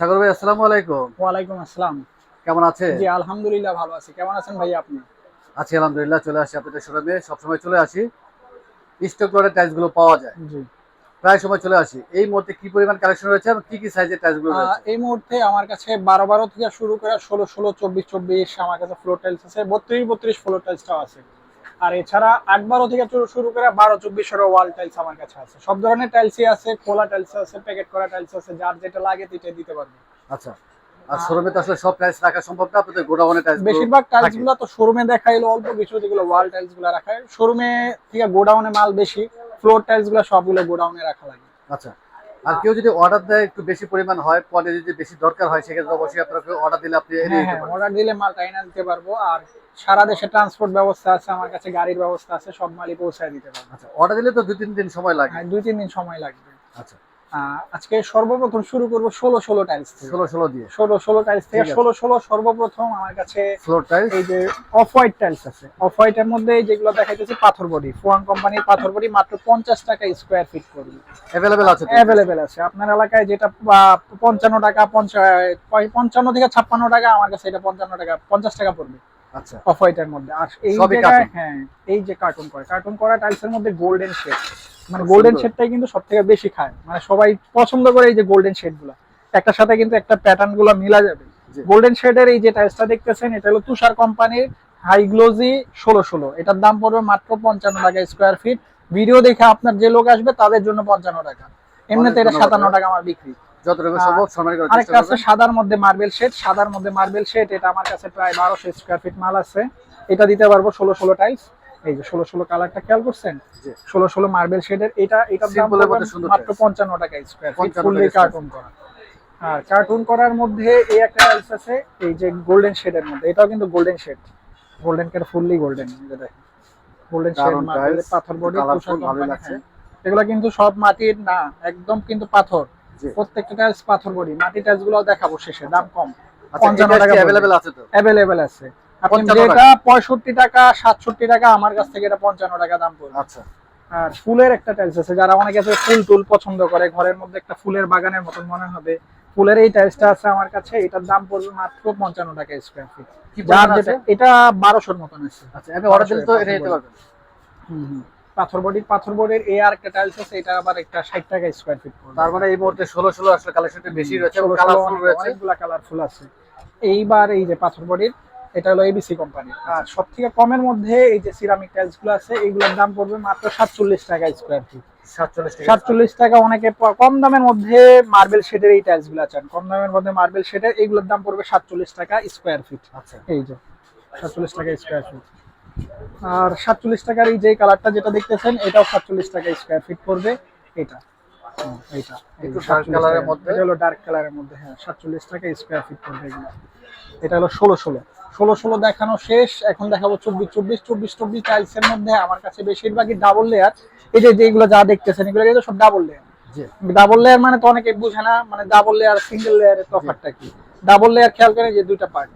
সাগর ভাই আসসালামু আলাইকুম। ওয়ালাইকুম আসসালাম। কেমন আছে জি আলহামদুলিল্লাহ ভালো আছি। কেমন আছেন ভাই আপনি? আছি আলহামদুলিল্লাহ চলে আসি আপনাদের শোরুমে। সবসময় চলে আসি। স্টক লটের টাইলসগুলো পাওয়া যায়। জি। প্রায় সময় চলে আসি। এই মুহূর্তে কি পরিমাণ কালেকশন রয়েছে এবং কি কি সাইজের টাইলসগুলো রয়েছে? এই মুহূর্তে আমার কাছে বারো বারো থেকে শুরু করে ষোলো ষোলো চব্বিশ চব্বিশ আমার কাছে ফ্লোর টাইলস আছে। বত্রিশ বত্রিশ ফ্লোর টাইলসটাও আছে। আর এছাড়া আট বারো থেকে শুরু- করে বারো চব্বিশেরও ওয়াল টাইলস আমার কাছে আছে। সব ধরনের টাইলসই আছে খোলা টাইলস আছে প্যাকেট করা টাইলস আছে যার যেটা লাগে সেটা দিতে পারবে। আচ্ছা। আর শোরুমে তো আসলে সব টাইলস রাখা সম্ভব না আপনাদের গোডাউনে টাইলস বেশিরভাগ টাইলসগুলো তো শোরুমে দেখাইলো অল্প কিছু যেগুলো ওয়াল টাইলসগুলো রাখা শোরুমে থেকে গোডাউনে মাল বেশি ফ্লোর টাইলসগুলো সবগুলো গোডাউনে রাখা লাগে। আচ্ছা। আর কেউ যদি অর্ডার দেয় একটু বেশি পরিমাণ হয় পরে যদি বেশি দরকার হয় সেক্ষেত্রে অবশ্যই আপনাকে অর্ডার দিলে আপনি এনে হ্যাঁ হ্যাঁ অর্ডার দিলে মাল এনে দিতে পারব। আর সারা দেশে ট্রান্সপোর্ট ব্যবস্থা আছে আমার কাছে গাড়ির ব্যবস্থা আছে সব মালই পৌঁছায় দিতে পারব। আচ্ছা অর্ডার দিলে তো দুই তিন দিন সময় লাগে। হ্যাঁ দুই তিন দিন সময় লাগবে। আচ্ছা আজকে সর্বপ্রথম শুরু করব ষোলো ষোলো টাইলস ষোলো ষোলো দিয়ে। ষোলো ষোলো টাইলস থেকে। ষোলো ষোলো সর্বপ্রথম আমার কাছে ফ্লোর টাইলস এই যে অফ হোয়াইট টাইলস আছে। অফ হোয়াইটের মধ্যে যেগুলো দেখাইতেছে পাথর বডি। ফুয়াং কোম্পানির পাথর বডি মাত্র পঞ্চাশ টাকা স্কোয়ার ফিট করবে অ্যাভেলেবেল আছে অ্যাভেলেবেল আছে। আপনার এলাকায় যেটা পঞ্চান্ন টাকা পঞ্চান্ন থেকে ছাপ্পান্ন টাকা আমার কাছে এটা পঞ্চান্ন টাকা পঞ্চাশ টাকা পড়বে। আচ্ছা। অফ হোয়াইটের মধ্যে। আর এই জায়গায় হ্যাঁ এই যে কার্টুন করে কার্টুন করা টাইলস এর মধ্যে গোল্ডেন শেড মানে গোল্ডেন। শেডটাই কিন্তু সব থেকে বেশি খায়। মানে সবাই পছন্দ করে এই যে গোল্ডেন শেডগুলা একটার সাথে কিন্তু একটা প্যাটার্নগুলো মিলা যাবে। গোল্ডেন শেডের এই যে টাইলসটা দেখতেছেন এটা হলো তুষার কোম্পানির হাই গ্লোজি ষোলো ষোলো। এটার দাম পড়বে মাত্র পঞ্চান্ন টাকা স্কোয়ার ফিট ভিডিও দেখে আপনার যে লোক আসবে তাদের জন্য পঞ্চান্ন টাকা। এমনিতে এটা সাতান্ন টাকা আমার বিক্রি। যতটুকু সম্ভব সম্মান করার চেষ্টা আছে করবেন। সাদার মধ্যে মার্বেল শেড। সাদার মধ্যে মার্বেল শেড এটা আমার কাছে প্রায় স্কোয়ার ফিট মাল আছে। এটা দিতে পারব টাইলস এই যে কালারটা খেয়াল করছেন? মার্বেল শেডের এটা দাম মাত্র টাকা স্কোয়ার ফিট ফুললি কার্টুন করা। আর কার্টুন করার মধ্যে এই একটা টাইলস আছে এই যে গোল্ডেন শেডের মধ্যে। এটাও কিন্তু golden shade golden fully golden golden shade marble পাথর বডি লাগছে। এগুলো কিন্তু সব মাটির না একদম কিন্তু পাথর। প্রত্যেকটা টাইলস পাথর বডি মাটি টাইলসগুলো দেখাবো শেষে দাম কম। আচ্ছা পঞ্চান্ন টাকা অ্যাভেলেবেল আছে তো? অ্যাভেলেবেল আছে। আপনি যেটা পঁয়ষট্টি টাকা সাতষট্টি টাকা আমার কাছ থেকে এটা পঞ্চান্ন টাকা দাম পড়বে। আচ্ছা। আর ফুলের একটা টাইলস আছে যারা অনেকে আছে ফুল টুল পছন্দ করে ঘরের মধ্যে একটা ফুলের বাগানের মতন মনে হবে। ফুলের এই টাইলসটা আছে আমার কাছে এটার দাম পড়বে মাত্র পঞ্চান্ন টাকা স্কোয়ার ফিট যার যেটা এটা বারোশোর মতন আছে। আচ্ছা অর্ডার দিলে তো এটা নিতে পারবেন। হুম হুম। পাথর বডির পাথর বডির এই আর একটা টাইলস আছে এটা আবার একটা ষাট টাকা স্কোয়ার ফিট তার মানে এই মুহূর্তে ষোলো ষোলো আসলে কালেকশনটা বেশি রয়েছে এবং কালারফুল রয়েছে। অনেকগুলা কালারফুল আছে। এইবার এই যে পাথর বডির এটা হলো এবিসি কোম্পানি আর সব থেকে কমের মধ্যে এই যে সিরামিক টাইলসগুলো আছে এইগুলোর দাম পড়বে মাত্র সাতচল্লিশ টাকা স্কোয়ার ফিট সাতচল্লিশ টাকা। অনেকে কম দামের মধ্যে মার্বেল শেডের এই টাইলসগুলো চান। কম দামের মধ্যে মার্বেল শেডের এইগুলোর দাম পড়বে সাতচল্লিশ টাকা স্কোয়ার ফিট আচ্ছা। এই যে সাতচল্লিশ টাকা স্কোয়ার ফিট আর সাতচল্লিশ টাকার এই যে কালারটা যেটা দেখতেছেন এটাও সাতচল্লিশ টাকা স্কোয়ার ফিট পড়বে। এটা। এইটা একটু যে dark 47 colour এর টাকা। মধ্যে। এটা হলো ডার্ক কালারের মধ্যে হ্যাঁ সাতচল্লিশ টাকা স্কোয়ার ফিট পড়বে এগুলো। এটা হলো ষোলো ষোলো। ষোলো ষোলো দেখানো শেষ এখন দেখাবো চব্বিশ চব্বিশ চব্বিশ চব্বিশ টাইলস এর মধ্যে। আমার কাছে বেশিরভাগই ডাবল লেয়ার এই যে যেগুলো যা দেখতেছেন এগুলো কিন্তু সব ডাবল লেয়ার ডাবল লেয়ার মানে তো অনেকে বুঝে না মানে ডাবল লেয়ার সিঙ্গেল লেয়ারের তফাৎটা কি? ডাবল লেয়ার খেয়াল করেন যে দুইটা পার্ট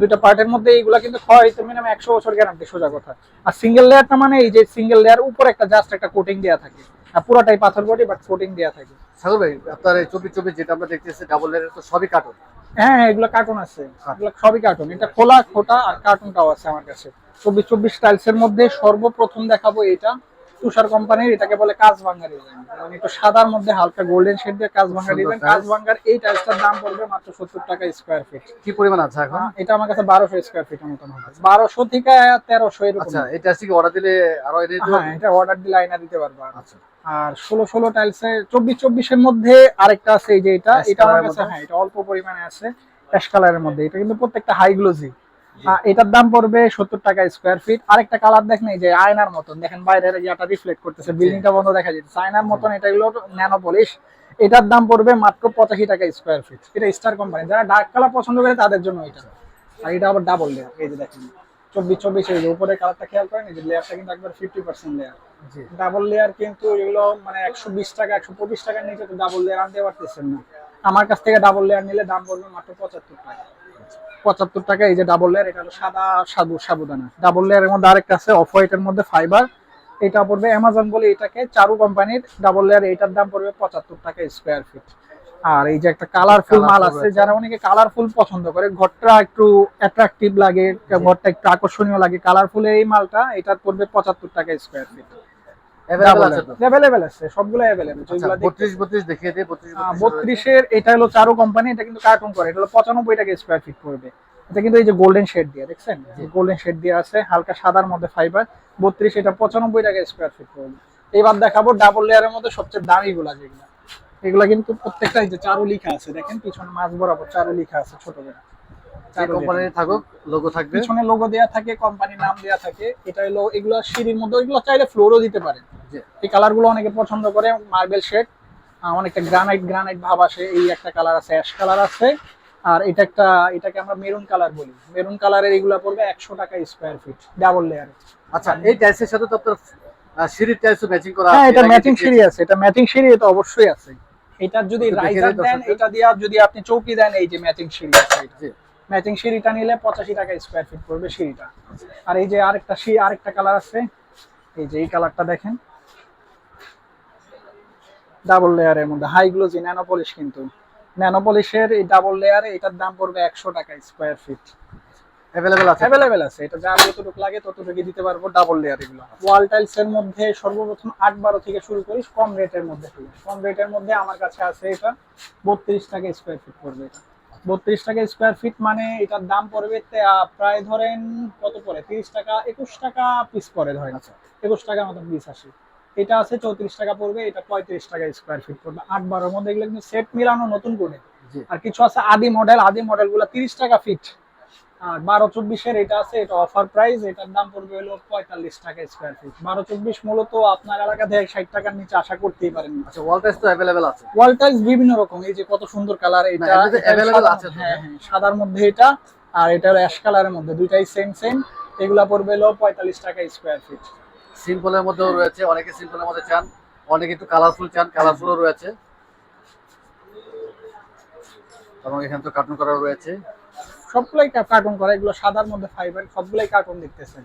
দুইটা পার্টের মধ্যে এইগুলা কিন্তু হয়তো মিনিমাম একশো বছর গ্যারান্টি সোজা কথা। আর সিঙ্গেল লেয়ারটা মানে এই যে সিঙ্গেল লেয়ার উপরে একটা জাস্ট একটা কোটিং দেওয়া থাকে। আর পুরোটাই পাথর বডি বাট কোটিং দেওয়া থাকে। সাগর ভাই আপনার এই চব্বিশ চব্বিশ যেটা আমরা দেখতেছি ডাবল লেয়ারের তো সবই কার্টুন হ্যাঁ হ্যাঁ এগুলো কার্টুন আছে। এগুলো সবই কার্টুন এটা খোলা খোটা আর কার্টুনটাও আছে আমার কাছে। চব্বিশ চব্বিশ টাইলস এর মধ্যে সর্বপ্রথম দেখাবো এটা তুষার কোম্পানির এটাকে বলে কাজ ভাঙ্গা ডিজাইন মানে একটু সাদার মধ্যে হালকা গোল্ডেন শেড দিয়ে কাজ ভাঙ্গা ডিজাইন কাজ ভাঙ্গার এই টাইলসটার দাম পড়বে মাত্র সত্তর টাকা স্কোয়ার ফিট কি পরিমাণ আছে এখন? এটা আমার কাছে বারোশো স্কোয়ার ফিটের মতন হবে। বারোশো থেকে তেরোশো এরকম। আচ্ছা এটা আজকে অর্ডার দিলে আরও হ্যাঁ এটা অর্ডার দিলে আইনা দিতে পারব। আচ্ছা। আর ষোলো ষোলো টাইলসে চব্বিশ চব্বিশের মধ্যে আরেকটা আছে এই যে এটা। এটা আমার কাছে হ্যাঁ এটা অল্প পরিমাণে আছে। অ্যাশ কালারের মধ্যে। এটা কিন্তু প্রত্যেকটা হাই গ্লোজি এটার দাম পড়বে সত্তর টাকা স্কোয়ার ফিট আরেকটা কালার দেখেন এই যে আয়নার মতন। দেখেন বাইরের ইয়াটা রিফ্লেক্ট করতেছে বিল্ডিংটা বন্ধ দেখা যাচ্ছে। আয়নার মতন এটা হলো ন্যানো পলিশ এটার দাম পড়বে মাত্র পঁচাশি টাকা স্কোয়ার ফিট এটা স্টার কোম্পানি যারা ডার্ক কালার পছন্দ করে তাদের জন্য এটা। আর এটা আবার ডাবল লেয়ার এই যে দেখেন। চব্বিশ চব্বিশ এই যে উপরে কালারটা খেয়াল করেন এই যে লেয়ারটা কিন্তু একবার fifty percent layer double layer কিন্তু এগুলো মানে একশো বিশ টাকা একশো পঁচিশ টাকার নিচে তো ডাবল লেয়ার আনতে পারতেছেন না। আমার কাছ থেকে ডাবল লেয়ার নিলে দাম পড়বে মাত্র পঁচাত্তর টাকা। পঁচাত্তর টাকা এই যে ডাবল লেয়ার এটা হলো সাদা সাবু সাবুদানা। ডাবল লেয়ারের মধ্যে আরেকটা আছে অফ হোয়াইটের মধ্যে ফাইবার এটা পড়বে অ্যামাজন বলে এটাকে চারু কোম্পানির ডাবল লেয়ার এটার দাম পড়বে পঁচাত্তর টাকা স্কোয়ার ফিট আর এই যে একটা কালারফুল মাল আছে আছে। যারা অনেকে কালারফুল পছন্দ করে ঘরটা একটু অ্যাট্রাকটিভ লাগে ঘরটা একটু আকর্ষণীয় লাগে কালারফুল এই মালটা এটার পড়বে পঁচাত্তর টাকা স্কোয়ার ফিট অ্যাভেলেবল আছে তো? অ্যাভেলেবেল আছে সবগুলো অ্যাভেলেবেল যেগুলো বত্রিশ বত্রিশ দেখিয়ে দিই বত্রিশ বত্রিশের এটা হলো চারু কোম্পানি এটা কিন্তু কার্টুন করে এটা হলো পঁচানব্বই টাকা স্কোয়ার ফিট পড়বে। এটা কিন্তু এই যে গোল্ডেন শেড দিয়ে দেখছেন? গোল্ডেন শেড দিয়ে আছে হালকা সাদার মধ্যে ফাইবার বত্রিশ এটা পঁচানব্বই টাকা স্কোয়ার ফিট পড়বে। এবার দেখাবো ডাবল লেয়ারের মধ্যে সবচেয়ে দামি গুলা যেগুলো। এগুলা কিন্তু প্রত্যেকটা এই যে চারু লিখা আছে দেখেন পিছনে মাছ বরাবর চারু লিখা আছে ছোট করে। যে কোম্পানির থাকুক লোগো থাকবে। পিছনে লোগো দেয়া থাকে কোম্পানির নাম দেয়া থাকে। এটা হলো এগুলো সিঁড়ির মধ্যে এগুলো চাইলে ফ্লোরও দিতে পারেন। এই কালারগুলো অনেকে পছন্দ করে মার্বেল শেড অনেকটা গ্রানাইট গ্রানাইট ভাব আসে। এই একটা কালার আছে অ্যাশ কালার আছে। আর এটা একটা এটাকে আমরা মেরুন কালার বলি। মেরুন কালারের এগুলো পড়বে একশো টাকা স্কোয়ার ফিট ডাবল লেয়ারে আচ্ছা এই টাইলসের সাথে তো আপনার সিঁড়ির টাইলসও ম্যাচিং করা হ্যাঁ এটা ম্যাচিং সিঁড়ি আছে এটা ম্যাচিং সিঁড়ি এটা অবশ্যই আছে। এটার যদি রাইজার দেন এটা দিয়ে যদি আপনি চৌকি দেন এই যে ম্যাচিং সিঁড়ি আছে এটা। ম্যাচিং সিঁড়িটা নিলে পঁচাশি টাকা স্কোয়ার ফিট পড়বে সিঁড়িটা। আর এই যে আরেকটা সিঁড়ি আরেকটা কালার আছে এই যে এই কালারটা দেখেন। ডাবল লেয়ারের মধ্যে। হাই গ্লোজি ন্যানো পলিশ কিন্তু। ন্যানো পলিশের এই ডাবল লেয়ারে এটার দাম পড়বে একশো টাকা স্কোয়ার ফিট অ্যাভেলেবেল আছে? অ্যাভেলেবেল আছে। এটা যার যতটুকু লাগে ততটুকু দিতে পারব ডাবল লেয়ার এগুলো। ওয়াল টাইলস এর মধ্যে সর্বপ্রথম আট বারো থেকে শুরু করি কম রেটের মধ্যে কম রেটের মধ্যে আমার কাছে আছে এটা। বত্রিশ টাকা স্কোয়ার ফিট পড়বে এটা। বত্রিশ টাকা স্কোয়ার ফিট মানে এটার দাম পড়বে প্রায় ধরেন কত পরে তিরিশ টাকা একুশ টাকা পিস পরে ধরেন। আছে একুশ টাকার মতো পিস আসে। এটা আছে চৌত্রিশ টাকা পড়বে এটা পঁয়ত্রিশ টাকা স্কোয়ার ফিট পড়বে। আট বারোর মধ্যে এগুলো কিন্তু সেট মিলানো নতুন করে। আর কিছু আছে আদি মডেল আদি মডেলগুলো তিরিশ টাকা ফিট আর বারো চব্বিশের এটা আছে এটা অফার প্রাইস এটার দাম পড়বে হলো পঁয়তাল্লিশ টাকা স্কোয়ার ফিট বারো চব্বিশ মূলত আপনার এলাকা থেকে ষাট টাকার নিচে আশা করতেই পারেন। আচ্ছা তো অ্যাভেলেবেল আছে। ওয়াল টাইলস বিভিন্ন রকম এই যে কত সুন্দর কালার এটা সাদা- আছে হ্যাঁ হ্যাঁ সাদার মধ্যে এটা আর এটা হলো অ্যাশ কালারের মধ্যে দুইটাই সেম সেম এগুলা পড়বে হলো পঁয়তাল্লিশ টাকা স্কোয়ার ফিট সিম্পলের মধ্যেও রয়েছে অনেকে সিম্পলের মধ্যে চান অনেকে একটু কালারফুল চান কালারফুলও রয়েছে। এবং এখানে তো কার্টুন করা রয়েছে। সবগুলাই কার্টুন করা এগুলো সাদার মধ্যে ফাইবার সবগুলাই কার্টুন দেখতেছেন।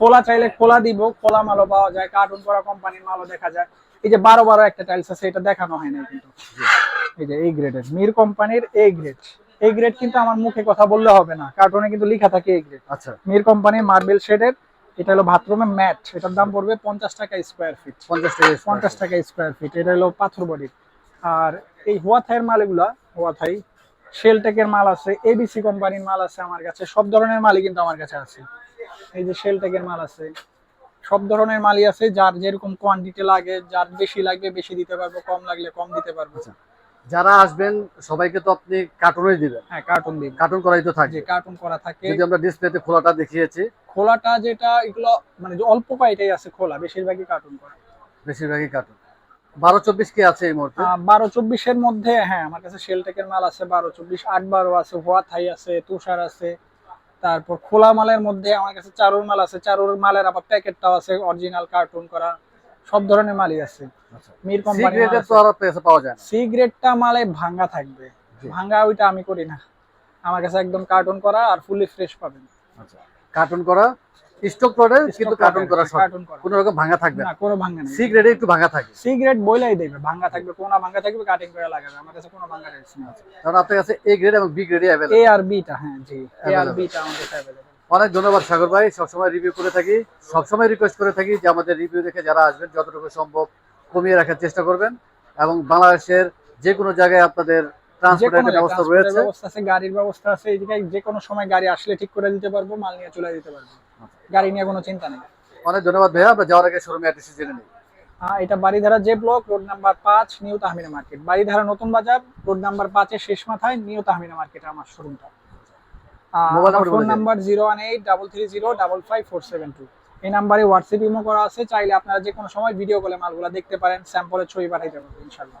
খোলা চাইলে খোলা দিব খোলা মালও পাওয়া যায় কার্টুন করা কোম্পানির মালও দেখা যায়। এই যে বারো বারো একটা টাইলস আছে এটা দেখানো হয় না কিন্তু। এই যে এই গ্রেডের মির কোম্পানির এ গ্রেড এই গ্রেড কিন্তু আমার মুখে কথা বললে হবে না কার্টুনে কিন্তু লেখা থাকে এই গ্রেড আচ্ছা। মির কোম্পানির মার্বেল শেডের এটা হলো বাথরুমে ম্যাট এটার দাম পড়বে পঞ্চাশ টাকা স্কোয়ার ফিট পঞ্চাশ টাকা পঞ্চাশ টাকা স্কোয়ার ফিট এটা হলো পাথর বডির আর এই হুয়াথাইয়ের মাল এগুলা হুয়াথাই শেলটেকের মাল আছে এবিসি কোম্পানির মাল আছে আমার কাছে সব ধরনের মালই কিন্তু আমার কাছে আছে। এই যে শেলটেকের মাল আছে সব ধরনের মালই আছে যার যেরকম কোয়ান্টিটি লাগে যার বেশি লাগবে বেশি দিতে পারব কম লাগলে কম দিতে পারব। যারা আসবেন সবাইকে তো আপনি কার্টুনই দিবেন। হ্যাঁ কার্টুন দিব কার্টুন করাই তো থাকে। কার্টুন করা থাকে। যদি আমরা ডিসপ্লেতে খোলাটা দেখিয়েছি। খোলাটা যেটা এগুলো মানে যে অল্প কয়টাই আছে খোলা বেশিরভাগই কার্টুন করা। বেশিরভাগই কার্টুন বারো চব্বিশ কি আছে এই মুহূর্তে? বারো চব্বিশের মধ্যে হ্যাঁ আমার কাছে শেলটেকের মাল আছে বারো চব্বিশ আট বারো আছে হোয়া থাই আছে তুষার আছে তারপর খোলা মালের মধ্যে আমার কাছে চারুর মাল আছে চারুর মালের আবার প্যাকেটটাও আছে অরিজিনাল কার্টুন করা সব ধরনের মালই আছে। আচ্ছা মির সি কোম্পানি গ্রেডের তো আর পাওয়া যায় সি গ্রেডটা মালে ভাঙ্গা থাকবে। ভাঙ্গা ওইটা আমি করি না। আমার কাছে একদম কার্টুন করা আর ফুলি ফ্রেশ পাবেন। আচ্ছা কার্টুন করা স্টক কিন্তু কার্টুন করা সব। কার্টুন করা। কোনো রকম ভাঙা থাকবে না। কোনো ভাঙ্গা নেই। একটু ভাঙা থাকে। সি গ্রেড বইলাই দেবে ভাঙ্গা থাকবে কোনা ভাঙ্গা থাকবে কাটিং করে লাগাবে। আমার কাছে কোনো কারণ আপনার কাছে এ গ্রেড এবং বি গ্রেডে অ্যাভেলেবল এ আর বিটা হ্যাঁ জি। এ আর বিটা আমাদের অ্যাভেলেবল অনেক ধন্যবাদ সাগর ভাই সবসময় রিভিউ করে থাকি। সবসময় রিকোয়েস্ট করে থাকি যে আমাদের রিভিউ দেখে যারা আসবেন যতটুকু সম্ভব কমিয়ে রাখার চেষ্টা করবেন। এবং বাংলাদেশের যে কোনো জায়গায় আপনাদের ট্রান্সপোর্টের ব্যবস্থা রয়েছে। ব্যবস্থা আছে গাড়ির ব্যবস্থা আছে এই জায়গায় যে কোনো সময় গাড়ি আসলে ঠিক করে দিতে পারব মাল নিয়ে চলে দিতে পারব। গাড়ি নিয়ে কোনো চিন্তা নেই। অনেক ধন্যবাদ ভাইয়া যাওয়ার আগে শোরুমে অ্যাড্রেস জেনে নিই এটা বাড়িধারা যে ব্লক রোড নাম্বার পাঁচ new Tahmina market. Baridhara Notun Bazar road number পাঁচের শেষ মাথায় নিউ তাহমিনা মার্কেট আমার শোরুমটা। Phone number zero one eight double three zero double five four seven two. এই নাম্বারে হোয়াটসঅ্যাপ ইমো করা আছে চাইলে আপনারা যে কোনো সময় ভিডিও কলে মালগুলো দেখতে পারেন স্যাম্পলের ছবি পাঠাইতে পারবেন ইনশাল্লাহ